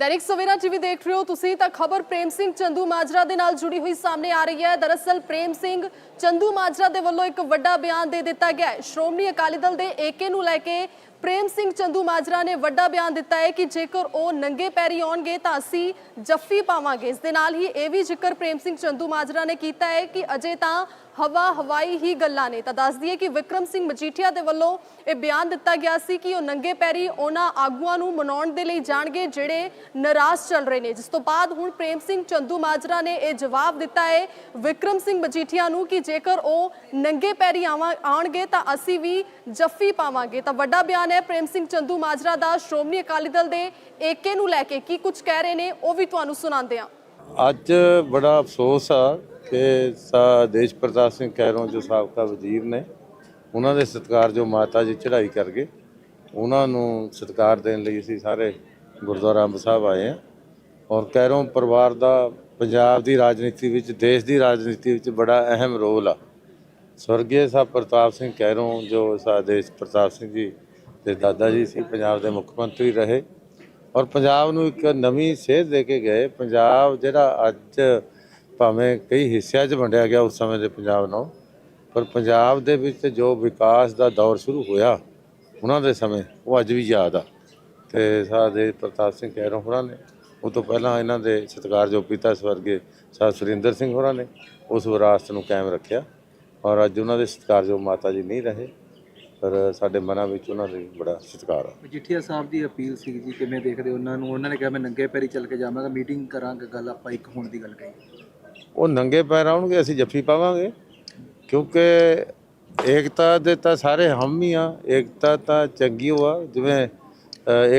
Dainik Savera TV ਦੇਖ ਰਹੇ ਹੋ ਤੁਸੀਂ ਤਾਂ ਖਬਰ ਪ੍ਰੇਮ ਸਿੰਘ ਚੰਦੂ ਮਾਜਰਾ ਦੇ ਨਾਲ ਜੁੜੀ ਹੋਈ ਸਾਹਮਣੇ ਆ ਰਹੀ ਹੈ। ਦਰਅਸਲ ਪ੍ਰੇਮ ਸਿੰਘ ਚੰਦੂ ਮਾਜਰਾ ਦੇ ਵੱਲੋਂ ਇੱਕ ਵੱਡਾ ਬਿਆਨ ਦੇ ਦਿੱਤਾ ਗਿਆ ਹੈ। ਸ਼੍ਰੋਮਣੀ ਅਕਾਲੀ ਦਲ ਦੇ ਏਕੇ ਨੂੰ ਲੈ ਕੇ ਪ੍ਰੇਮ ਸਿੰਘ ਚੰਦੂ ਮਾਜਰਾ ਨੇ ਵੱਡਾ ਬਿਆਨ ਦਿੱਤਾ ਹੈ ਕਿ ਜੇਕਰ ਉਹ ਨੰਗੇ ਪੈਰੀ ਆਉਣਗੇ ਤਾਂ ਅਸੀਂ ਜੱਫੀ ਪਾਵਾਂਗੇ। ਇਸ ਦੇ ਨਾਲ ਹੀ ਇਹ ਵੀ ਜ਼ਿਕਰ ਪ੍ਰੇਮ ਸਿੰਘ ਚੰਦੂ ਮਾਜਰਾ ਨੇ ਕੀਤਾ ਹੈ ਕਿ ਅਜੇ ਤਾਂ ਹਵਾ, ਹਵਾਈ ਹੀ ਗੱਲਾਂ ਨੇ। ਤਾਂ ਦੱਸ ਦਈਏ ਕਿ ਵਿਕਰਮ ਸਿੰਘ ਮਜੀਠੀਆ ਦੇ ਵੱਲੋਂ ਇਹ ਬਿਆਨ ਦਿੱਤਾ ਗਿਆ ਸੀ ਕਿ ਉਹ ਨੰਗੇ ਪੈਰੀ ਉਹਨਾਂ ਆਗੂਆਂ ਨੂੰ ਮਨਾਉਣ ਦੇ ਲਈ ਜਾਣਗੇ ਜਿਹੜੇ ਨਾਰਾਜ਼ ਚੱਲ ਰਹੇ ਨੇ। ਜਿਸ ਤੋਂ ਬਾਅਦ ਹੁਣ ਪ੍ਰੇਮ ਸਿੰਘ ਚੰਦੂ ਮਾਜਰਾ ਨੇ ਇਹ ਜਵਾਬ ਦਿੱਤਾ ਹੈ ਵਿਕਰਮ ਸਿੰਘ ਮਜੀਠੀਆ ਨੂੰ ਕਿ ਜੇਕਰ ਉਹ ਨੰਗੇ ਪੈਰੀ ਆਵਾਂ ਆਣਗੇ ਤਾਂ ਅਸੀਂ ਵੀ ਜੱਫੀ ਪਾਵਾਂਗੇ। ਤਾਂ ਵੱਡਾ ਬਿਆਨ ਹੈ ਪ੍ਰੇਮ ਸਿੰਘ ਚੰਦੂ ਮਾਜਰਾ ਦਾ। ਸ਼੍ਰੋਮਣੀ ਅਕਾਲੀ ਦਲ ਦੇ ਏਕੇ ਨੂੰ ਲੈ ਕੇ ਕੀ ਕੁਝ ਕਹਿ ਰਹੇ ਨੇ ਉਹ ਵੀ ਤੁਹਾਨੂੰ ਸੁਣਾਉਂਦੇ ਹਾਂ। ਅੱਜ ਬੜਾ ਅਫਸੋਸ ਆ ਕਿ ਸਾ ਦੇਸ਼ ਪ੍ਰਤਾਪ ਸਿੰਘ ਕੈਰੋਂ ਜੋ ਸਾਬਕਾ ਵਜ਼ੀਰ ਨੇ, ਉਹਨਾਂ ਦੇ ਸਤਿਕਾਰ ਜੋ ਮਾਤਾ ਜੀ ਚੜ੍ਹਾਈ ਕਰ ਗਏ ਉਹਨਾਂ ਨੂੰ ਸਤਿਕਾਰ ਦੇਣ ਲਈ ਅਸੀਂ ਸਾਰੇ ਗੁਰਦੁਆਰਾ ਅੰਬ ਸਾਹਿਬ ਆਏ ਆ ਔਰ ਕੈਰੋਂ ਪਰਿਵਾਰ ਦਾ ਪੰਜਾਬ ਦੀ ਰਾਜਨੀਤੀ ਵਿੱਚ, ਦੇਸ਼ ਦੀ ਰਾਜਨੀਤੀ ਵਿੱਚ ਬੜਾ ਅਹਿਮ ਰੋਲ ਆ। ਸਵਰਗੀ ਸਾਹਿਬ ਪ੍ਰਤਾਪ ਸਿੰਘ ਕੈਰੋਂ ਜੋ ਸਾ ਦੇਸ਼ ਪ੍ਰਤਾਪ ਸਿੰਘ ਜੀ ਦੇ ਦਾਦਾ ਜੀ ਸੀ, ਪੰਜਾਬ ਦੇ ਮੁੱਖ ਮੰਤਰੀ ਰਹੇ। ਔਰ ਪੰਜਾਬ ਨੂੰ ਇੱਕ ਨਵੀਂ ਸੇਧ ਦੇ ਕੇ ਗਏ। ਪੰਜਾਬ ਜਿਹੜਾ ਅੱਜ ਭਾਵੇਂ ਕਈ ਹਿੱਸਿਆਂ 'ਚ ਵੰਡਿਆ ਗਿਆ ਉਸ ਸਮੇਂ ਦੇ ਪੰਜਾਬ ਨੂੰ ਪਰ ਪੰਜਾਬ ਦੇ ਵਿੱਚ ਜੋ ਵਿਕਾਸ ਦਾ ਦੌਰ ਸ਼ੁਰੂ ਹੋਇਆ ਉਹਨਾਂ ਦੇ ਸਮੇਂ, ਉਹ ਅੱਜ ਵੀ ਯਾਦ ਆ। ਤੇ ਸਾਡੇ ਪ੍ਰਤਾਪ ਸਿੰਘ ਕੈਰੋਂ ਹੋਰਾਂ ਨੇ, ਉਹ ਤੋਂ ਪਹਿਲਾਂ ਇਹਨਾਂ ਦੇ ਸਤਿਕਾਰਯੋਗ ਪਿਤਾ ਸਵਰਗੇ ਸਾਹ ਸੁਰਿੰਦਰ ਸਿੰਘ ਹੋਰਾਂ ਨੇ, ਉਸ ਵਿਰਾਸਤ ਨੂੰ ਕਾਇਮ ਰੱਖਿਆ ਔਰ ਅੱਜ ਉਹਨਾਂ ਦੇ ਸਤਿਕਾਰਯੋਗ ਮਾਤਾ ਜੀ ਨਹੀਂ ਰਹੇ, ਪਰ ਸਾਡੇ ਮਨਾਂ ਵਿੱਚ ਉਹਨਾਂ ਦਾ ਬੜਾ ਸਤਿਕਾਰ ਆ। ਮਜੀਠੀਆ ਸਾਹਿਬ ਦੀ ਅਪੀਲ ਸੀ ਜੀ, ਕਿਵੇਂ ਦੇਖਦੇ ਉਹਨਾਂ ਨੂੰ? ਉਹਨਾਂ ਨੇ ਕਿਹਾ, ਮੈਂ ਨੰਗੇ ਪੈਰੀ ਚੱਲ ਕੇ ਜਾਵਾਂਗਾ ਮੀਟਿੰਗ ਕਰਾਂਗੇ, ਗੱਲ ਆਪਾਂ ਇੱਕ ਹੋਣ ਦੀ ਗੱਲ ਕਹੀ। ਉਹ ਨੰਗੇ ਪੈਰ ਆਉਣਗੇ ਅਸੀਂ ਜੱਫੀ ਪਾਵਾਂਗੇ। ਕਿਉਂਕਿ ਏਕਤਾ ਦੇ ਤਾਂ ਸਾਰੇ ਹਮ ਹੀ ਆ। ਏਕਤਾ ਤਾਂ ਚੰਗੀ ਓ ਆ। ਜਿਵੇਂ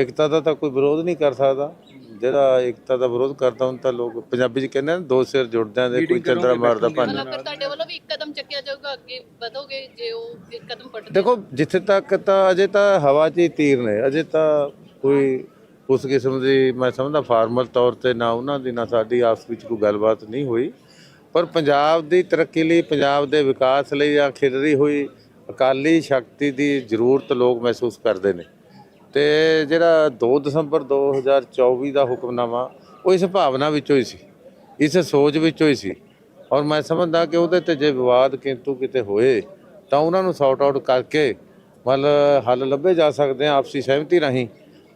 ਏਕਤਾ ਦਾ ਤਾਂ ਕੋਈ ਵਿਰੋਧ ਨਹੀਂ ਕਰ ਸਕਦਾ। ਜਿਹੜਾ ਏਕਤਾ ਦਾ ਵਿਰੋਧ ਕਰਦਾ ਹੁਣ ਤਾਂ ਲੋਕ ਪੰਜਾਬੀ ਚ ਕਹਿੰਦੇ ਨੇ ਦੋ ਸਿਰ ਜੁੜ ਜਾਂਦੇ ਕੋਈ ਚੰਦਰਾ ਮਾਰਦਾ ਪੰਜ। ਮਤਲਬ ਫਿਰ ਤੁਹਾਡੇ ਵੱਲੋਂ ਵੀ ਇੱਕ ਕਦਮ ਚੱਕਿਆ ਜਾਊਗਾ ਅੱਗੇ ਵਧੋਗੇ ਜੇ ਉਹ ਇੱਕ ਕਦਮ ਪੱਟ ਦੇਖੋ ਜਿੱਥੇ ਤੱਕ ਤਾਂ ਅਜੇ ਤਾਂ ਹਵਾ 'ਚ ਹੀ ਤੀਰ ਨੇ। ਅਜੇ ਤਾਂ ਕੋਈ ਉਸ ਕਿਸਮ ਦੀ ਮੈਂ ਸਮਝਦਾ ਫਾਰਮਲ ਤੌਰ ਤੇ ਨਾ ਉਹਨਾਂ ਦੀ, ਨਾ ਸਾਡੀ ਆਪਸ ਵਿੱਚ ਕੋਈ ਗੱਲਬਾਤ ਨਹੀਂ ਹੋਈ। ਪਰ ਪੰਜਾਬ ਦੀ ਤਰੱਕੀ ਲਈ, ਪੰਜਾਬ ਦੇ ਵਿਕਾਸ ਲਈ ਆ ਖਿਲਰੀ ਹੋਈ, ਅਕਾਲੀ ਸ਼ਕਤੀ ਦੀ ਜ਼ਰੂਰਤ ਲੋਕ ਮਹਿਸੂਸ ਕਰਦੇ ਨੇ। ਤੇ ਜਿਹੜਾ 2 ਦਸੰਬਰ 2024 ਦਾ ਹੁਕਮਨਾਮਾ, ਉਹ ਇਸ ਭਾਵਨਾ ਵਿੱਚੋਂ ਹੀ ਸੀ, ਇਸ ਸੋਚ ਵਿੱਚੋਂ ਹੀ ਸੀ। ਔਰ ਮੈਂ ਸਮਝਦਾ ਕਿ ਉਹਦੇ ਤੇ ਜੇ ਵਿਵਾਦ ਕਿੰਤੂ ਕਿਤੇ ਹੋਏ, ਤਾਂ ਉਹਨਾਂ ਨੂੰ ਸੌਟ ਆਊਟ ਕਰਕੇ ਮਤਲਬ ਹੱਲ ਲੱਭੇ ਜਾ ਸਕਦੇ ਆ, ਆਪਸੀ ਸਹਿਮਤੀ ਰਾਹੀਂ।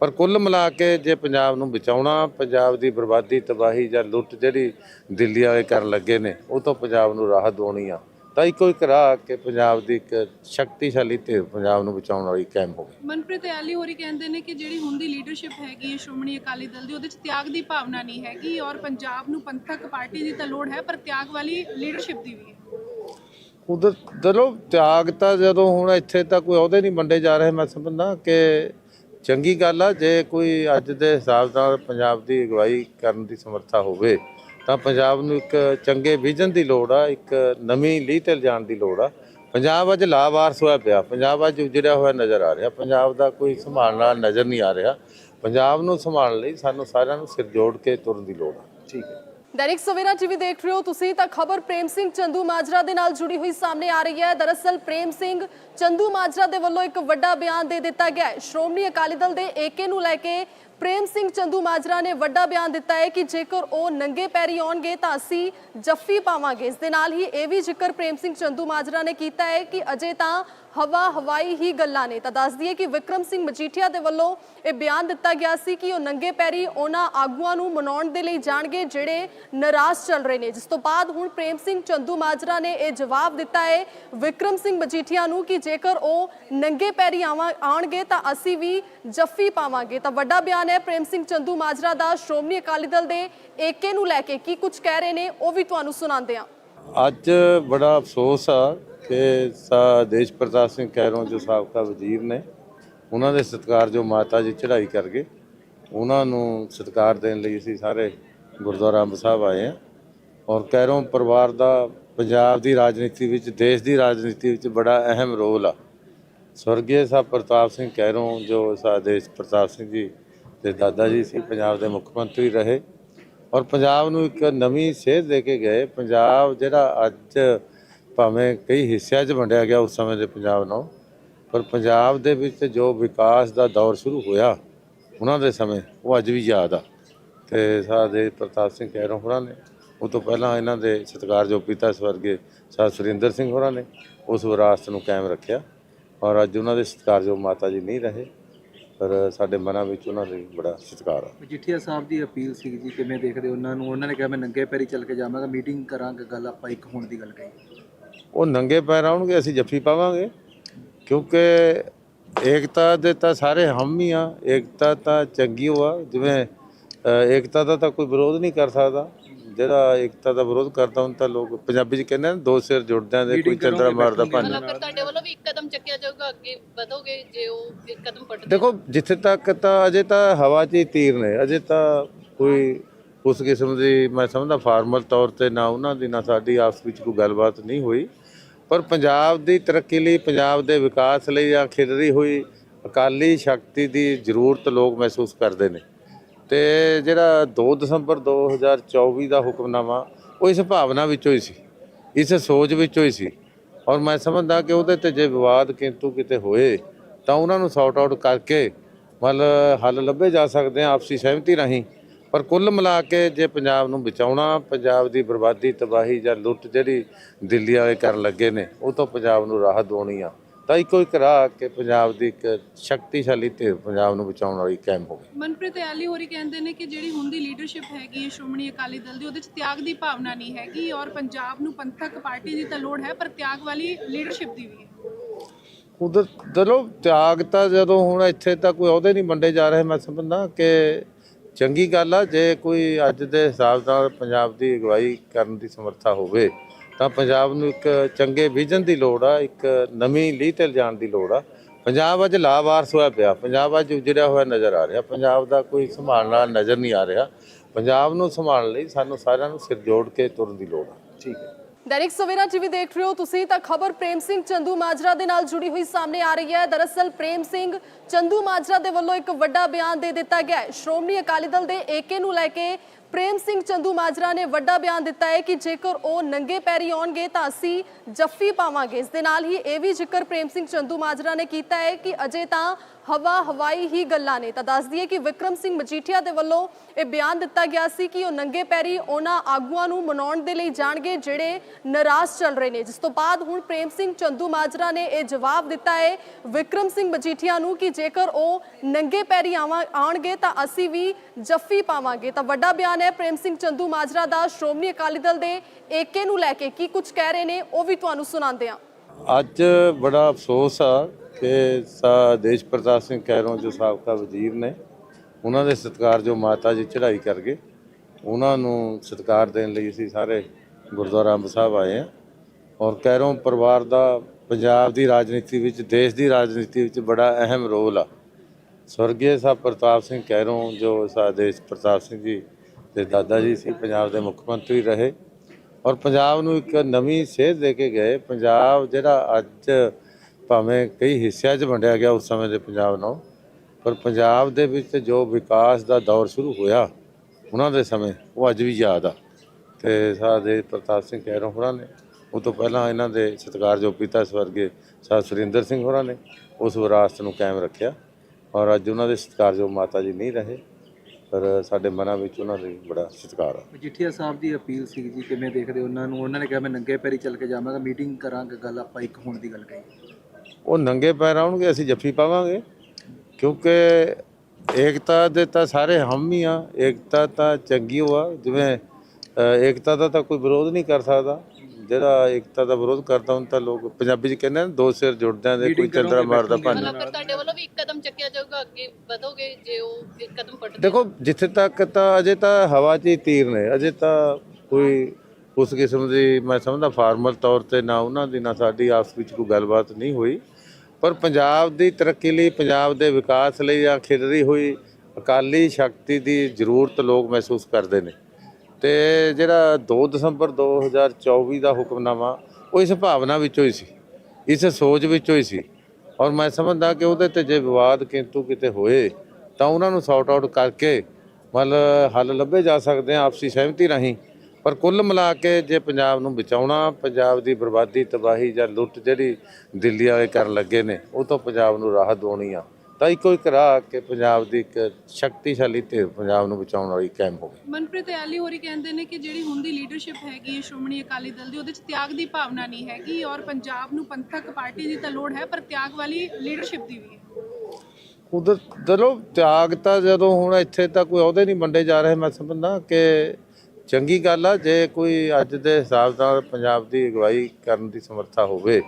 ਪਰ ਕੁੱਲ ਮਿਲਾ ਕੇ ਜੇ ਪੰਜਾਬ ਨੂੰ ਬਚਾਉਣਾ ਪੰਜਾਬ ਦੀ ਬਰਬਾਦੀ ਤਬਾਹੀ ਜਾਂ ਲੁੱਟ ਜਿਹੜੀ ਦਿੱਲੀ ਵਾਲੇ ਕਰਨ ਲੱਗੇ ਨੇ ਉਹ ਤੋਂ ਪੰਜਾਬ ਨੂੰ ਰਾਹਤ ਦਿਵਾਉਣੀ ਆ। ਤਾਂ ਇੱਕੋ ਇੱਕ ਰਾਹ ਕਿ ਪੰਜਾਬ ਦੀ ਇੱਕ ਸ਼ਕਤੀਸ਼ਾਲੀ ਧਿਰ ਪੰਜਾਬ ਨੂੰ ਬਚਾਉਣ ਵਾਲੀ ਕਾਇਮ ਹੋਵੇ। ਮਨਪ੍ਰੀਤ ਐਲੀ ਹੋਰੀ ਕਹਿੰਦੇ ਨੇ ਕਿ ਜਿਹੜੀ ਹੁਣ ਦੀ ਲੀਡਰਸ਼ਿਪ ਹੈਗੀ ਹੈ ਸ਼੍ਰੋਮਣੀ ਅਕਾਲੀ ਦਲ ਦੀ ਉਹਦੇ ਚ ਤਿਆਗ ਦੀ ਭਾਵਨਾ ਨਹੀਂ ਹੈਗੀ ਔਰ ਪੰਜਾਬ ਨੂੰ ਪੰਥਕ ਪਾਰਟੀ ਦੀ ਤਾਂ ਲੋੜ ਹੈ ਪਰ ਤਿਆਗ ਵਾਲੀ ਲੀਡਰਸ਼ਿਪ ਦੀ ਵੀ ਹੈ। ਉਧਰ ਚਲੋ ਤਿਆਗ ਤਾਂ ਜਦੋਂ ਹੁਣ ਇੱਥੇ ਤਾਂ ਕੋਈ ਅਹੁਦੇ ਨਹੀਂ ਵੰਡੇ ਜਾ ਰਹੇ ਮੈਂ ਸਮਝਦਾ ਕਿ ਚੰਗੀ ਗੱਲ ਆ, ਜੇ ਕੋਈ ਅੱਜ ਦੇ ਹਿਸਾਬ ਨਾਲ ਪੰਜਾਬ ਦੀ ਅਗਵਾਈ ਕਰਨ ਦੀ ਸਮਰੱਥਾ ਹੋਵੇ, ਤਾਂ ਪੰਜਾਬ ਨੂੰ ਇੱਕ ਚੰਗੇ ਵਿਜ਼ਨ ਦੀ ਲੋੜ ਆ, ਇੱਕ ਨਵੀਂ ਲੀਹ ਤੇ ਲਿਜਾਣ ਦੀ ਲੋੜ ਆ। ਪੰਜਾਬ ਅੱਜ ਲਾਵਾਰਸ ਹੋਇਆ ਪਿਆ, ਪੰਜਾਬ ਅੱਜ ਉਜੜਿਆ ਹੋਇਆ ਨਜ਼ਰ ਆ ਰਿਹਾ, ਪੰਜਾਬ ਦਾ ਕੋਈ ਸੰਭਾਲਣ ਵਾਲਾ ਨਜ਼ਰ ਨਹੀਂ ਆ ਰਿਹਾ। ਪੰਜਾਬ ਨੂੰ ਸੰਭਾਲਣ ਲਈ ਸਾਨੂੰ ਸਾਰਿਆਂ ਨੂੰ ਸਿਰ ਜੋੜ ਕੇ ਤੁਰਨ ਦੀ ਲੋੜ ਆ। ਠੀਕ ਹੈ। ਦੈਨਿਕ ਸਵੇਰਾ ਟੀਵੀ ਦੇਖ ਰਹੇ ਹੋ ਤੁਸੀਂ ਤਾਂ ਖਬਰ ਪ੍ਰੇਮ ਸਿੰਘ ਚੰਦੂ ਮਾਜਰਾ ਦੇ ਨਾਲ ਜੁੜੀ ਹੋਈ ਸਾਹਮਣੇ ਆ ਰਹੀ ਹੈ। ਦਰਅਸਲ ਪ੍ਰੇਮ ਸਿੰਘ ਚੰਦੂ ਮਾਜਰਾ ਦੇ ਵੱਲੋਂ ਇੱਕ ਵੱਡਾ ਬਿਆਨ ਦੇ ਦਿੱਤਾ ਗਿਆ ਹੈ। ਸ਼੍ਰੋਮਣੀ ਅਕਾਲੀ ਦਲ ਦੇ ਏਕੇ ਨੂੰ ਲੈ ਕੇ ਪ੍ਰੇਮ ਸਿੰਘ ਚੰਦੂ ਮਾਜਰਾ ਨੇ ਵੱਡਾ ਬਿਆਨ ਦਿੱਤਾ ਹੈ ਕਿ ਜੇਕਰ ਉਹ ਨੰਗੇ ਪੈਰੀ ਆਉਣਗੇ ਤਾਂ ਅਸੀਂ ਜੱਫੀ ਪਾਵਾਂਗੇ। ਇਸ ਦੇ ਨਾਲ ਹੀ ਇਹ ਵੀ ਜ਼ਿਕਰ ਪ੍ਰੇਮ ਸਿੰਘ ਚੰਦੂ ਮਾਜਰਾ ਨੇ ਕੀਤਾ ਹੈ ਕਿ ਅਜੇ ਤਾਂ ਹਵਾ ਹਵਾਈ ਹੀ ਗੱਲਾਂ ਨੇ। ਤਾਂ ਦੱਸ ਦਈਏ ਕਿ ਵਿਕਰਮ ਸਿੰਘ ਮਜੀਠੀਆ ਦੇ ਵੱਲੋਂ ਇਹ ਬਿਆਨ ਦਿੱਤਾ ਗਿਆ ਸੀ ਕਿ ਉਹ ਨੰਗੇ ਪੈਰੀ ਉਹਨਾਂ ਆਗੂਆਂ ਨੂੰ ਮਨਾਉਣ ਦੇ ਲਈ ਜਾਣਗੇ ਜਿਹੜੇ ਨਾਰਾਜ਼ ਚੱਲ ਰਹੇ ਨੇ। ਜਿਸ ਤੋਂ ਬਾਅਦ ਹੁਣ ਪ੍ਰੇਮ ਸਿੰਘ ਚੰਦੂ ਮਾਜਰਾ ਨੇ ਇਹ ਜਵਾਬ ਦਿੱਤਾ ਹੈ ਵਿਕਰਮ ਸਿੰਘ ਮਜੀਠੀਆ ਨੂੰ ਕਿ ਜੇਕਰ ਉਹ ਨੰਗੇ ਪੈਰੀ ਆਵਾਂ ਆਣਗੇ ਤਾਂ ਅਸੀਂ ਵੀ ਜੱਫੀ ਪਾਵਾਂਗੇ। ਤਾਂ ਵੱਡਾ ਬਿਆਨ ਹੈ ਪ੍ਰੇਮ ਸਿੰਘ ਚੰਦੂ ਮਾਜਰਾ ਦਾ ਸ਼੍ਰੋਮਣੀ ਅਕਾਲੀ ਦਲ ਦੇ ਏਕੇ ਨੂੰ ਲੈ ਕੇ ਕੀ ਕੁਝ ਕਹਿ ਰਹੇ ਨੇ, ਉਹ ਵੀ ਤੁਹਾਨੂੰ ਸੁਣਾਉਂਦੇ ਹਾਂ। ਅੱਜ ਬੜਾ ਅਫਸੋਸ ਆ ਕਿ ਸਾ ਦੇਸ਼ ਪ੍ਰਤਾਪ ਸਿੰਘ ਕੈਰੋਂ ਜੋ ਸਾਬਕਾ ਵਜ਼ੀਰ ਨੇ, ਉਹਨਾਂ ਦੇ ਸਤਿਕਾਰ ਜੋ ਮਾਤਾ ਜੀ ਚੜ੍ਹਾਈ ਕਰ ਗਏ ਉਹਨਾਂ ਨੂੰ ਸਤਿਕਾਰ ਦੇਣ ਲਈ ਅਸੀਂ ਸਾਰੇ ਗੁਰਦੁਆਰਾ ਅੰਬ ਸਾਹਿਬ ਆਏ ਆ ਔਰ ਕੈਰੋਂ ਪਰਿਵਾਰ ਦਾ ਪੰਜਾਬ ਦੀ ਰਾਜਨੀਤੀ ਵਿੱਚ, ਦੇਸ਼ ਦੀ ਰਾਜਨੀਤੀ ਵਿੱਚ ਬੜਾ ਅਹਿਮ ਰੋਲ ਆ। ਸਵਰਗੀ ਸਾਹਿਬ ਪ੍ਰਤਾਪ ਸਿੰਘ ਕੈਰੋਂ ਜੋ ਸਾ ਦੇਸ਼ ਪ੍ਰਤਾਪ ਸਿੰਘ ਜੀ ਦੇ ਦਾਦਾ ਜੀ ਸੀ, ਪੰਜਾਬ ਦੇ ਮੁੱਖ ਮੰਤਰੀ ਰਹੇ। ਔਰ ਪੰਜਾਬ ਨੂੰ ਇੱਕ ਨਵੀਂ ਸੇਧ ਦੇ ਕੇ ਗਏ। ਪੰਜਾਬ ਜਿਹੜਾ ਅੱਜ ਭਾਵੇਂ ਕਈ ਹਿੱਸਿਆਂ 'ਚ ਵੰਡਿਆ ਗਿਆ ਉਸ ਸਮੇਂ ਦੇ ਪੰਜਾਬ ਨੂੰ ਪਰ ਪੰਜਾਬ ਦੇ ਵਿੱਚ ਜੋ ਵਿਕਾਸ ਦਾ ਦੌਰ ਸ਼ੁਰੂ ਹੋਇਆ ਉਹਨਾਂ ਦੇ ਸਮੇਂ, ਉਹ ਅੱਜ ਵੀ ਯਾਦ ਆ। ਤੇ ਸਾਡੇ ਪ੍ਰਤਾਪ ਸਿੰਘ ਕੈਰੋਂ ਹੋਰਾਂ ਨੇ, ਉਹ ਤੋਂ ਪਹਿਲਾਂ ਇਹਨਾਂ ਦੇ ਸਤਿਕਾਰਯੋਗ ਪਿਤਾ ਸਵਰਗੇ ਸਰ ਸੁਰਿੰਦਰ ਸਿੰਘ ਹੋਰਾਂ ਨੇ, ਉਸ ਵਿਰਾਸਤ ਨੂੰ ਕਾਇਮ ਰੱਖਿਆ। ਔਰ ਅੱਜ ਉਹਨਾਂ ਦੇ ਸਤਿਕਾਰਯੋਗ ਮਾਤਾ ਜੀ ਨਹੀਂ ਰਹੇ ਪਰ ਸਾਡੇ ਮਨਾਂ ਵਿੱਚ ਉਹਨਾਂ ਦੀ ਬੜਾ ਸਤਿਕਾਰ ਆ। ਮਜੀਠੀਆ ਸਾਹਿਬ ਦੀ ਅਪੀਲ ਸੀ ਜੀ ਕਿਵੇਂ ਦੇਖਦੇ ਉਹਨਾਂ ਨੂੰ? ਉਹਨਾਂ ਨੇ ਕਿਹਾ ਮੈਂ ਨੰਗੇ ਪੈਰੀ ਚੱਲ ਕੇ ਜਾਵਾਂਗਾ ਮੀਟਿੰਗ ਕਰਾਂਗੇ ਗੱਲ ਆਪਾਂ ਇੱਕ ਹੋਣ ਦੀ ਗੱਲ ਕਹੀ। ਉਹ ਨੰਗੇ ਪੈਰ ਆਉਣਗੇ ਅਸੀਂ ਜੱਫੀ ਪਾਵਾਂਗੇ। ਕਿਉਂਕਿ ਏਕਤਾ ਦੇ ਤਾਂ ਸਾਰੇ ਹਮ ਹੀ ਆ। ਏਕਤਾ ਤਾਂ ਚੰਗੀ ਹੋਆ ਜਿਵੇਂ ਏਕਤਾ ਦਾ ਤਾਂ ਕੋਈ ਵਿਰੋਧ ਨਹੀਂ ਕਰ ਸਕਦਾ। ਜਿਹੜਾ ਏਕਤਾ ਦਾ ਵਿਰੋਧ ਕਰਦਾ ਹੁਣ ਤਾਂ ਲੋਕ ਪੰਜਾਬੀ ਚ ਕਹਿੰਦੇ ਨੇ ਦੋ ਸਿਰ ਜੁੜਦਿਆਂ ਦੇ ਕੋਈ ਚੰਦਰਾ ਮਾਰਦਾ ਮਤਲਬ ਫਿਰ ਤੁਹਾਡੇ ਵੱਲੋਂ ਵੀ ਇੱਕ ਕਦਮ ਚੱਕਿਆ ਜਾਊਗਾ ਅੱਗੇ ਵਧੋਗੇ ਜੇ ਉਹ ਇੱਕ ਕਦਮ ਪਟਦੇ ਦੇਖੋ ਜਿੱਥੇ ਤੱਕ ਤਾਂ ਅਜੇ ਤਾਂ ਹਵਾ 'ਚ ਹੀ ਤੀਰ ਨੇ ਅਜੇ ਤਾਂ ਕੋਈ ਉਸ ਕਿਸਮ ਦੀ ਮੈਂ ਸਮਝਦਾ ਫਾਰਮਲ ਤੌਰ ਤੇ ਨਾ ਉਹਨਾਂ ਦੀ ਨਾ ਸਾਡੀ ਆਪਸ ਵਿੱਚ ਕੋਈ ਗੱਲਬਾਤ ਨਹੀਂ ਹੋਈ। ਪਰ ਪੰਜਾਬ ਦੀ ਤਰੱਕੀ ਲਈ ਪੰਜਾਬ ਦੇ ਵਿਕਾਸ ਲਈ ਆ ਖਿਲਰੀ ਹੋਈ ਅਕਾਲੀ ਸ਼ਕਤੀ ਦੀ ਜ਼ਰੂਰਤ ਲੋਕ ਮਹਿਸੂਸ ਕਰਦੇ ਨੇ। ਤੇ ਜਿਹੜਾ 2 ਦਸੰਬਰ 2024 ਦਾ ਹੁਕਮਨਾਮਾ, ਉਹ ਇਸ ਭਾਵਨਾ ਵਿੱਚੋਂ ਹੀ ਸੀ। ਇਸ ਸੋਚ ਵਿੱਚੋਂ ਹੀ ਸੀ। ਔਰ ਮੈਂ ਸਮਝਦਾ ਕਿ ਉਹਦੇ ਤੇ ਜੇ ਵਿਵਾਦ ਕਿੰਤੂ ਕਿਤੇ ਹੋਏ, ਤਾਂ ਉਹਨਾਂ ਨੂੰ ਸੌਟ ਆਊਟ ਕਰਕੇ ਮਤਲਬ ਹੱਲ ਲੱਭੇ ਜਾ ਸਕਦੇ ਆ ਆਪਸੀ ਸਹਿਮਤੀ ਰਾਹੀਂ। ਪਰ ਕੁੱਲ ਮਿਲਾ ਕੇ ਜੇ ਪੰਜਾਬ ਨੂੰ ਬਚਾਉਣਾ, ਪੰਜਾਬ ਦੀ ਬਰਬਾਦੀ, ਤਬਾਹੀ ਜਾਂ ਲੁੱਟ ਜਿਹੜੀ ਦਿੱਲੀ ਵਾਲੇ ਕਰਨ ਲੱਗੇ ਨੇ, ਉਹ ਤੋਂ ਪੰਜਾਬ ਨੂੰ ਰਾਹਤ ਦਿਵਾਉਣੀ ਆ। ਤਾਂ ਇੱਕੋ ਇੱਕ ਰਾਹ ਕਿ ਪੰਜਾਬ ਦੀ ਇੱਕ ਸ਼ਕਤੀਸ਼ਾਲੀ ਧਿਰ ਪੰਜਾਬ ਨੂੰ ਬਚਾਉਣ ਵਾਲੀ ਕਾਇਮ ਹੋਵੇ ਮਨਪ੍ਰੀਤ ਐਲੀ ਹੋਰੀ ਕਹਿੰਦੇ ਨੇ ਕਿ ਜਿਹੜੀ ਹੁਣ ਦੀ ਲੀਡਰਸ਼ਿਪ ਹੈਗੀ ਹੈ ਸ਼੍ਰੋਮਣੀ ਅਕਾਲੀ ਦਲ ਦੀ ਉਹਦੇ ਚ ਤਿਆਗ ਦੀ ਭਾਵਨਾ ਨਹੀਂ ਹੈਗੀ ਔਰ ਪੰਜਾਬ ਨੂੰ ਪੰਥਕ ਪਾਰਟੀ ਦੀ ਤਾਂ ਲੋੜ ਹੈ ਪਰ ਤਿਆਗ ਵਾਲੀ ਲੀਡਰਸ਼ਿਪ ਦੀ ਵੀ ਹੈ। ਉਧਰ ਚਲੋ ਤਿਆਗ ਤਾਂ ਜਦੋਂ ਹੁਣ ਇੱਥੇ ਤਾਂ ਕੋਈ ਅਹੁਦੇ ਨਹੀਂ ਵੰਡੇ ਜਾ ਰਹੇ ਮੈਂ ਸਮਝਦਾ ਕਿ ਚੰਗੀ ਗੱਲ ਆ ਜੇ ਕੋਈ ਅੱਜ ਦੇ ਹਿਸਾਬ ਨਾਲ ਪੰਜਾਬ ਦੀ ਅਗਵਾਈ ਕਰਨ ਦੀ ਸਮਰੱਥਾ ਹੋਵੇ ਤਾਂ ਪੰਜਾਬ ਨੂੰ ਇੱਕ ਚੰਗੇ ਵਿਜ਼ਨ ਦੀ ਲੋੜ ਆ, ਇੱਕ ਨਵੀਂ ਲੀਹ ਤੇ ਲਿਜਾਣ ਦੀ ਲੋੜ ਆ। ਪੰਜਾਬ ਅੱਜ ਲਾਵਾਰਸ ਹੋਇਆ ਪਿਆ, ਪੰਜਾਬ ਅੱਜ ਉਜੜਿਆ ਹੋਇਆ ਨਜ਼ਰ ਆ ਰਿਹਾ। ਪੰਜਾਬ ਦਾ ਕੋਈ ਸੰਭਾਲਣ ਵਾਲਾ ਨਜ਼ਰ ਨਹੀਂ ਆ ਰਿਹਾ। ਪੰਜਾਬ ਨੂੰ ਸੰਭਾਲਣ ਲਈ ਸਾਨੂੰ ਸਾਰਿਆਂ ਨੂੰ ਸਿਰ ਜੋੜ ਕੇ ਤੁਰਨ ਦੀ ਲੋੜ ਆ। ਠੀਕ ਹੈ। ਦੈਨਿਕ ਸਵੇਰਾ ਟੀਵੀ ਦੇਖ ਰਹੇ ਹੋ ਤੁਸੀਂ, ਤਾਂ ਖਬਰ ਪ੍ਰੇਮ ਸਿੰਘ ਚੰਦੂ ਮਾਜਰਾ ਦੇ ਨਾਲ ਜੁੜੀ ਹੋਈ ਸਾਹਮਣੇ ਆ ਰਹੀ ਹੈ। ਦਰਅਸਲ ਪ੍ਰੇਮ ਸਿੰਘ ਚੰਦੂ ਮਾਜਰਾ ਦੇ ਵੱਲੋਂ ਇੱਕ ਵੱਡਾ ਬਿਆਨ ਦੇ ਦਿੱਤਾ ਗਿਆ ਹੈ। ਸ਼੍ਰੋਮਣੀ ਅਕਾਲੀ ਦਲ ਦੇ ਏਕੇ ਨੂੰ ਲੈ ਕੇ ਪ੍ਰੇਮ ਸਿੰਘ ਚੰਦੂ ਮਾਜਰਾ ਨੇ ਵੱਡਾ ਬਿਆਨ ਦਿੱਤਾ ਹੈ ਕਿ ਜੇਕਰ ਉਹ ਨੰਗੇ ਪੈਰੀ ਆਉਣਗੇ ਤਾਂ ਅਸੀਂ ਜੱਫੀ ਪਾਵਾਂਗੇ। ਇਸ ਦੇ ਨਾਲ ਹੀ ਇਹ ਵੀ ਜ਼ਿਕਰ ਪ੍ਰੇਮ ਸਿੰਘ ਚੰਦੂ ਮਾਜਰਾ ਨੇ ਕੀਤਾ ਹੈ ਕਿ ਅਜੇ ਤਾਂ ਹਵਾ, ਹਵਾਈ ਹੀ ਗੱਲਾਂ ਨੇ। ਤਾਂ ਦੱਸ ਦਈਏ ਕਿ ਵਿਕਰਮ ਸਿੰਘ ਮਜੀਠੀਆ ਦੇ ਵੱਲੋਂ ਇਹ ਬਿਆਨ ਦਿੱਤਾ ਗਿਆ ਸੀ ਕਿ ਉਹ ਨੰਗੇ ਪੈਰੀ ਉਹਨਾਂ ਆਗੂਆਂ ਨੂੰ ਮਨਾਉਣ ਦੇ ਲਈ ਜਾਣਗੇ ਜਿਹੜੇ ਨਾਰਾਜ਼ ਚੱਲ ਰਹੇ ਨੇ। ਜਿਸ ਤੋਂ ਬਾਅਦ ਹੁਣ ਪ੍ਰੇਮ ਸਿੰਘ ਚੰਦੂ ਮਾਜਰਾ ਨੇ ਇਹ ਜਵਾਬ ਦਿੱਤਾ ਹੈ ਵਿਕਰਮ ਸਿੰਘ ਮਜੀਠੀਆ ਨੂੰ ਕਿ ਜੇਕਰ ਉਹ ਨੰਗੇ ਪੈਰੀ ਆਵਾਂ ਆਣਗੇ ਤਾਂ ਅਸੀਂ ਵੀ ਜੱਫੀ ਪਾਵਾਂਗੇ। ਤਾਂ ਵੱਡਾ ਬਿਆਨ ਹੈ ਪ੍ਰੇਮ ਸਿੰਘ ਚੰਦੂ ਮਾਜਰਾ ਦਾ। ਸ਼੍ਰੋਮਣੀ ਅਕਾਲੀ ਦਲ ਦੇ ਏਕੇ ਨੂੰ ਲੈ ਕੇ ਕੀ ਕੁਝ ਕਹਿ ਰਹੇ ਨੇ ਉਹ ਵੀ ਤੁਹਾਨੂੰ ਸੁਣਾਉਂਦੇ ਹਾਂ। ਅੱਜ ਬੜਾ ਅਫਸੋਸ ਆ ਕਿ ਸਾ ਦੇਸ਼ ਪ੍ਰਤਾਪ ਸਿੰਘ ਕੈਰੋਂ ਜੋ ਸਾਬਕਾ ਵਜ਼ੀਰ ਨੇ, ਉਹਨਾਂ ਦੇ ਸਤਿਕਾਰ ਜੋ ਮਾਤਾ ਜੀ ਚੜ੍ਹਾਈ ਕਰ ਗਏ ਉਹਨਾਂ ਨੂੰ ਸਤਿਕਾਰ ਦੇਣ ਲਈ ਅਸੀਂ ਸਾਰੇ ਗੁਰਦੁਆਰਾ ਅੰਬ ਸਾਹਿਬ ਆਏ ਆ ਔਰ ਕੈਰੋਂ ਪਰਿਵਾਰ ਦਾ ਪੰਜਾਬ ਦੀ ਰਾਜਨੀਤੀ ਵਿੱਚ, ਦੇਸ਼ ਦੀ ਰਾਜਨੀਤੀ ਵਿੱਚ ਬੜਾ ਅਹਿਮ ਰੋਲ ਆ। ਸਵਰਗੀ ਸਾਹਿਬ ਪ੍ਰਤਾਪ ਸਿੰਘ ਕੈਰੋਂ ਜੋ ਸਾ ਦੇਸ਼ ਪ੍ਰਤਾਪ ਸਿੰਘ ਜੀ ਦੇ ਦਾਦਾ ਜੀ ਸੀ, ਪੰਜਾਬ ਦੇ ਮੁੱਖ ਮੰਤਰੀ ਰਹੇ। ਔਰ ਪੰਜਾਬ ਨੂੰ ਇੱਕ ਨਵੀਂ ਸੇਧ ਦੇ ਕੇ ਗਏ। ਪੰਜਾਬ ਜਿਹੜਾ ਅੱਜ ਭਾਵੇਂ ਕਈ ਹਿੱਸਿਆਂ 'ਚ ਵੰਡਿਆ ਗਿਆ ਉਸ ਸਮੇਂ ਦੇ ਪੰਜਾਬ ਨਾਲ, ਪਰ ਪੰਜਾਬ ਦੇ ਵਿੱਚ ਜੋ ਵਿਕਾਸ ਦਾ ਦੌਰ ਸ਼ੁਰੂ ਹੋਇਆ ਉਹਨਾਂ ਦੇ ਸਮੇਂ, ਉਹ ਅੱਜ ਵੀ ਯਾਦ ਆ। ਤੇ ਸਾਡੇ ਪ੍ਰਤਾਪ ਸਿੰਘ ਕੈਰੋਂ ਹੋਰਾਂ ਨੇ, ਉਹ ਤੋਂ ਪਹਿਲਾਂ ਇਹਨਾਂ ਦੇ ਸਤਿਕਾਰਯੋਗ ਪਿਤਾ ਸਵਰਗੇ ਸਰ ਸੁਰਿੰਦਰ ਸਿੰਘ ਹੋਰਾਂ ਨੇ ਉਸ ਵਿਰਾਸਤ ਨੂੰ ਕਾਇਮ ਰੱਖਿਆ ਔਰ ਅੱਜ ਉਹਨਾਂ ਦੇ ਸਤਿਕਾਰਯੋਗ ਮਾਤਾ ਜੀ ਨਹੀਂ ਰਹੇ, ਪਰ ਸਾਡੇ ਮਨਾਂ ਵਿੱਚ ਉਹਨਾਂ ਦੀ ਬੜਾ ਸਤਿਕਾਰ ਆ। ਮਜੀਠੀਆ ਸਾਹਿਬ ਦੀ ਅਪੀਲ ਸੀ ਜੀ, ਕਿਵੇਂ ਦੇਖਦੇ ਉਹਨਾਂ ਨੂੰ? ਉਹਨਾਂ ਨੇ ਕਿਹਾ, ਮੈਂ ਨੰਗੇ ਪੈਰੀ ਚੱਲ ਕੇ ਜਾਵਾਂਗਾ, ਮੀਟਿੰਗ ਕਰਾਂਗੇ, ਗੱਲ ਆਪਾਂ ਇੱਕ ਹੋਣ ਦੀ ਗੱਲ ਕਹੀ। ਉਹ ਨੰਗੇ ਪੈਰ ਆਉਣਗੇ ਅਸੀਂ ਜੱਫੀ ਪਾਵਾਂਗੇ। ਕਿਉਂਕਿ ਏਕਤਾ ਦੇ ਤਾਂ ਸਾਰੇ ਹਮ ਹੀ ਆ। ਏਕਤਾ ਤਾਂ ਚੰਗੀ ਹੋਆ ਜਿਵੇਂ ਏਕਤਾ ਦਾ ਤਾਂ ਕੋਈ ਵਿਰੋਧ ਨਹੀਂ ਕਰ ਸਕਦਾ। ਜਿਹੜਾ ਏਕਤਾ ਦਾ ਵਿਰੋਧ ਕਰਦਾ ਹੁਣ ਤਾਂ ਲੋਕ ਪੰਜਾਬੀ ਚ ਕਹਿੰਦੇ ਨੇ ਦੋ ਸਿਰ ਜੁੜਦਿਆਂ ਦੇ ਕੋਈ ਚੰਦਰਾ ਮਾਰਦਾ ਮਤਲਬ ਫਿਰ ਤੁਹਾਡੇ ਵੱਲੋਂ ਵੀ ਇੱਕ ਕਦਮ ਚੱਕਿਆ ਜਾਊਗਾ ਅੱਗੇ ਵਧੋਗੇ ਜੇ ਉਹ ਇੱਕ ਕਦਮ ਪਟਦੇ ਦੇਖੋ ਜਿੱਥੇ ਤੱਕ ਤਾਂ ਅਜੇ ਤਾਂ ਹਵਾ 'ਚ ਹੀ ਤੀਰ ਨੇ। ਅਜੇ ਤਾਂ ਕੋਈ ਉਸ ਕਿਸਮ ਦੀ ਮੈਂ ਸਮਝਦਾ ਫਾਰਮਲ ਤੌਰ ਤੇ ਨਾ ਉਹਨਾਂ ਦੀ ਨਾ ਸਾਡੀ ਆਪਸ ਵਿੱਚ ਕੋਈ ਗੱਲਬਾਤ ਨਹੀਂ ਹੋਈ। ਪਰ ਪੰਜਾਬ ਦੀ ਤਰੱਕੀ ਲਈ, ਪੰਜਾਬ ਦੇ ਵਿਕਾਸ ਲਈ ਆ ਖਿਲਰੀ ਹੋਈ ਅਕਾਲੀ ਸ਼ਕਤੀ ਦੀ ਜ਼ਰੂਰਤ ਲੋਕ ਮਹਿਸੂਸ ਕਰਦੇ ਨੇ। ਤੇ ਜਿਹੜਾ 2 ਦਸੰਬਰ 2024 ਦਾ ਹੁਕਮਨਾਮਾ, ਉਹ ਇਸ ਭਾਵਨਾ ਵਿੱਚੋਂ ਹੀ ਸੀ, ਇਸ ਸੋਚ ਵਿੱਚੋਂ ਹੀ ਸੀ। ਔਰ ਮੈਂ ਸਮਝਦਾ ਕਿ ਉਹਦੇ ਤੇ ਜੇ ਵਿਵਾਦ ਕਿੰਤੂ ਕਿਤੇ ਹੋਏ, ਤਾਂ ਉਹਨਾਂ ਨੂੰ ਸੌਟ ਆਊਟ ਕਰਕੇ ਮਤਲਬ ਹੱਲ ਲੱਭੇ ਜਾ ਸਕਦੇ ਆ, ਆਪਸੀ ਸਹਿਮਤੀ ਰਾਹੀਂ ਪਰ ਕੁੱਲ ਮਿਲਾ ਕੇ ਜੇ ਪੰਜਾਬ ਨੂੰ ਬਚਾਉਣਾ ਪੰਜਾਬ ਦੀ ਬਰਬਾਦੀ ਤਬਾਹੀ ਜਾਂ ਲੁੱਟ ਜਿਹੜੀ ਦਿੱਲੀ ਵਾਲੇ ਕਰਨ ਲੱਗੇ ਨੇ ਉਹ ਤੋਂ ਪੰਜਾਬ ਨੂੰ ਰਾਹਤ ਦਿਵਾਉਣੀ ਆ। ਤਾਂ ਇੱਕੋ ਇੱਕ ਰਾਹ ਕਿ ਪੰਜਾਬ ਦੀ ਇੱਕ ਸ਼ਕਤੀਸ਼ਾਲੀ ਧਿਰ ਪੰਜਾਬ ਨੂੰ ਬਚਾਉਣ ਵਾਲੀ ਕਾਇਮ ਹੋਵੇ। ਮਨਪ੍ਰੀਤ ਐਲੀ ਹੋਰੀ ਕਹਿੰਦੇ ਨੇ ਕਿ ਜਿਹੜੀ ਹੁਣ ਦੀ ਲੀਡਰਸ਼ਿਪ ਹੈਗੀ ਸ਼੍ਰੋਮਣੀ ਅਕਾਲੀ ਦਲ ਦੀ ਉਹਦੇ ਚ ਤਿਆਗ ਦੀ ਭਾਵਨਾ ਨਹੀਂ ਹੈਗੀ ਔਰ ਪੰਜਾਬ ਨੂੰ ਪੰਥਕ ਪਾਰਟੀ ਦੀ ਤਾਂ ਲੋੜ ਹੈ ਪਰ ਤਿਆਗ ਵਾਲੀ ਲੀਡਰਸ਼ਿਪ ਦੀ ਵੀ ਉਧਰ ਚਲੋ ਤਿਆਗ ਤਾਂ ਜਦੋਂ ਹੁਣ ਇੱਥੇ ਤਾਂ ਕੋਈ ਅਹੁਦੇ ਨਹੀਂ ਵੰਡੇ ਜਾ ਰਹੇ ਮੈਂ ਸਮਝਦਾ ਕਿ ਚੰਗੀ ਗੱਲ ਆ, ਜੇ ਕੋਈ ਅੱਜ ਦੇ ਹਿਸਾਬ ਨਾਲ ਪੰਜਾਬ ਦੀ ਅਗਵਾਈ ਕਰਨ ਦੀ ਸਮਰੱਥਾ ਹੋਵੇ,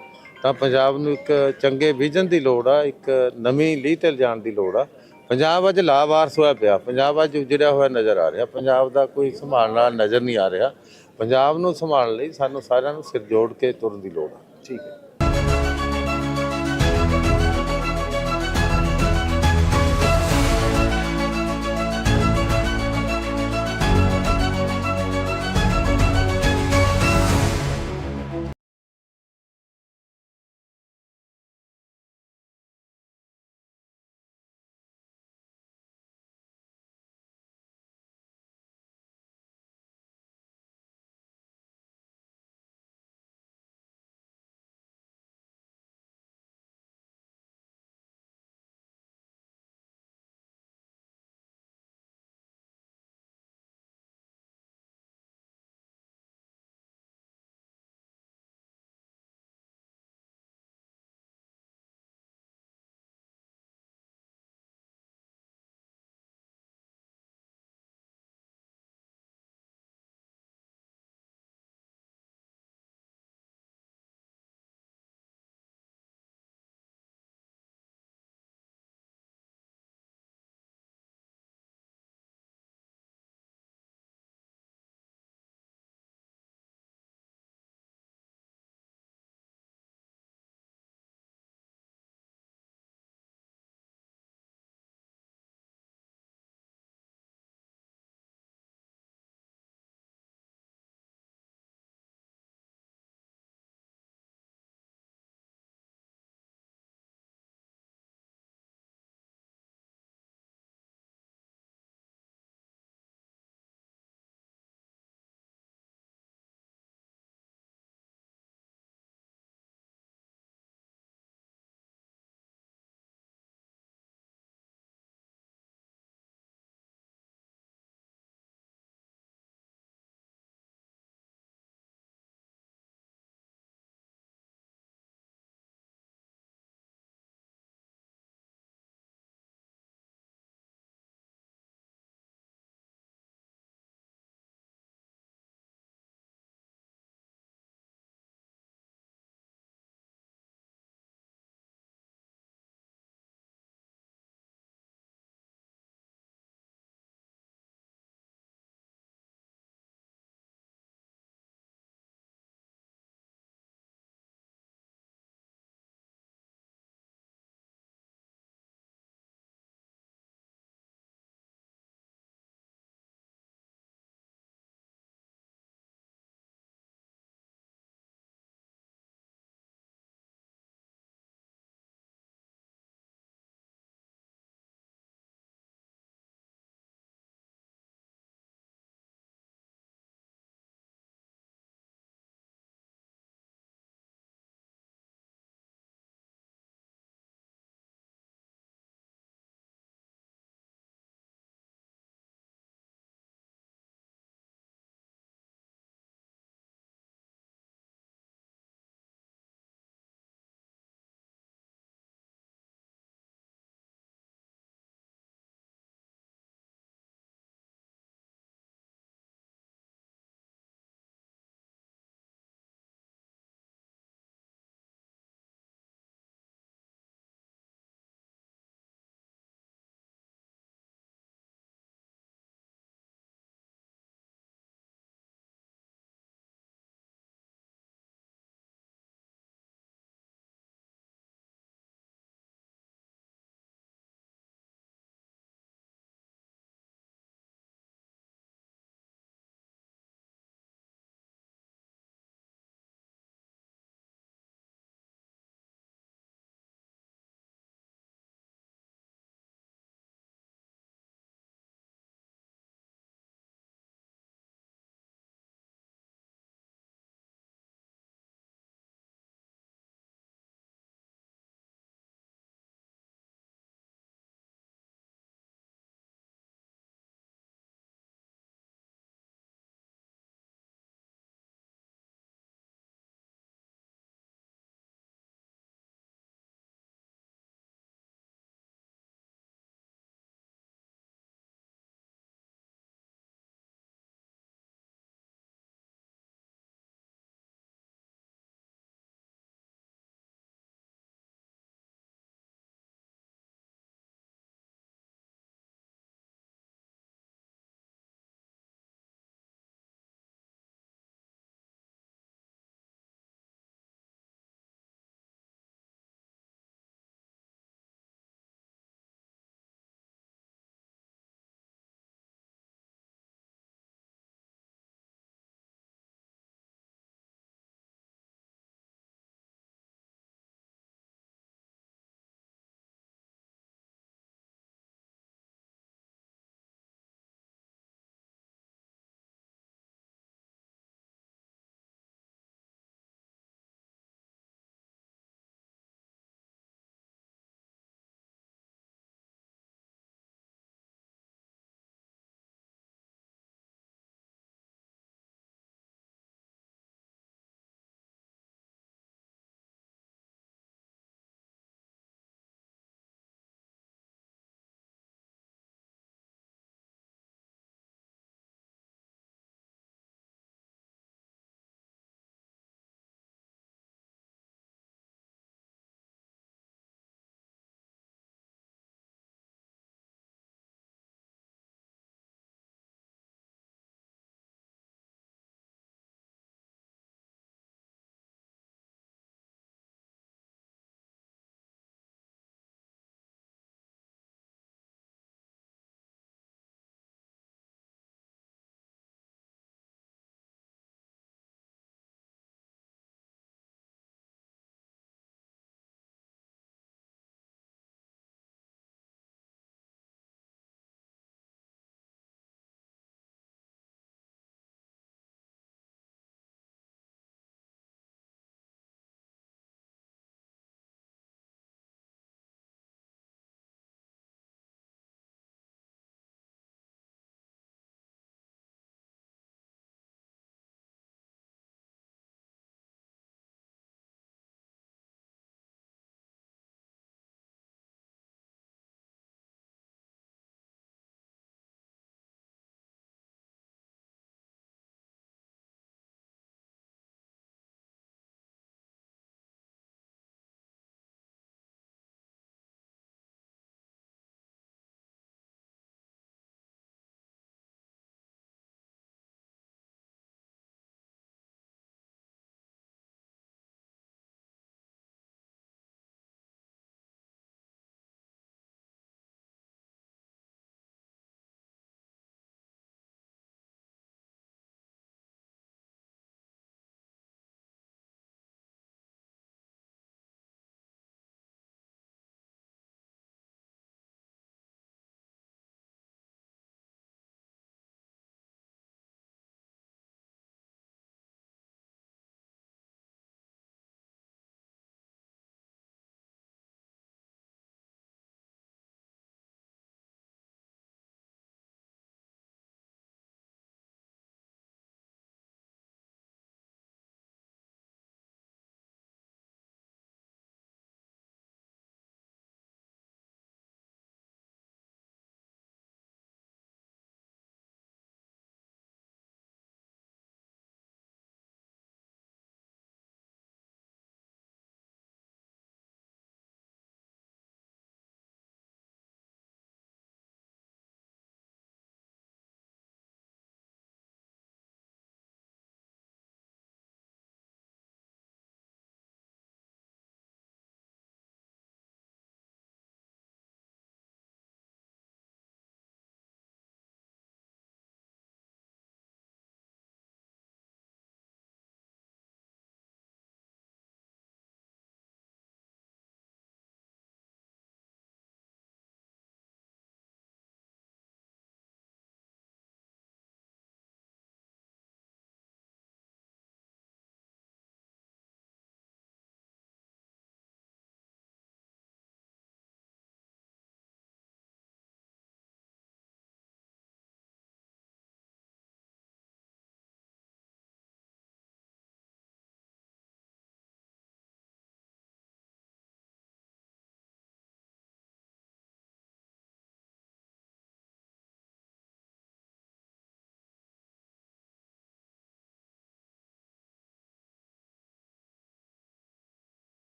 ਤਾਂ ਪੰਜਾਬ ਨੂੰ ਇੱਕ ਚੰਗੇ ਵਿਜ਼ਨ ਦੀ ਲੋੜ ਆ, ਇੱਕ ਨਵੀਂ ਲੀਹ ਤੇ ਲਿਜਾਣ ਦੀ ਲੋੜ ਆ। ਪੰਜਾਬ ਅੱਜ ਲਾਵਾਰਸ ਹੋਇਆ ਪਿਆ, ਪੰਜਾਬ ਅੱਜ ਉਜੜਿਆ ਹੋਇਆ ਨਜ਼ਰ ਆ ਰਿਹਾ, ਪੰਜਾਬ ਦਾ ਕੋਈ ਸੰਭਾਲਣ ਵਾਲਾ ਨਜ਼ਰ ਨਹੀਂ ਆ ਰਿਹਾ। ਪੰਜਾਬ ਨੂੰ ਸੰਭਾਲਣ ਲਈ ਸਾਨੂੰ ਸਾਰਿਆਂ ਨੂੰ ਸਿਰ ਜੋੜ ਕੇ ਤੁਰਨ ਦੀ ਲੋੜ ਆ। ਠੀਕ ਹੈ।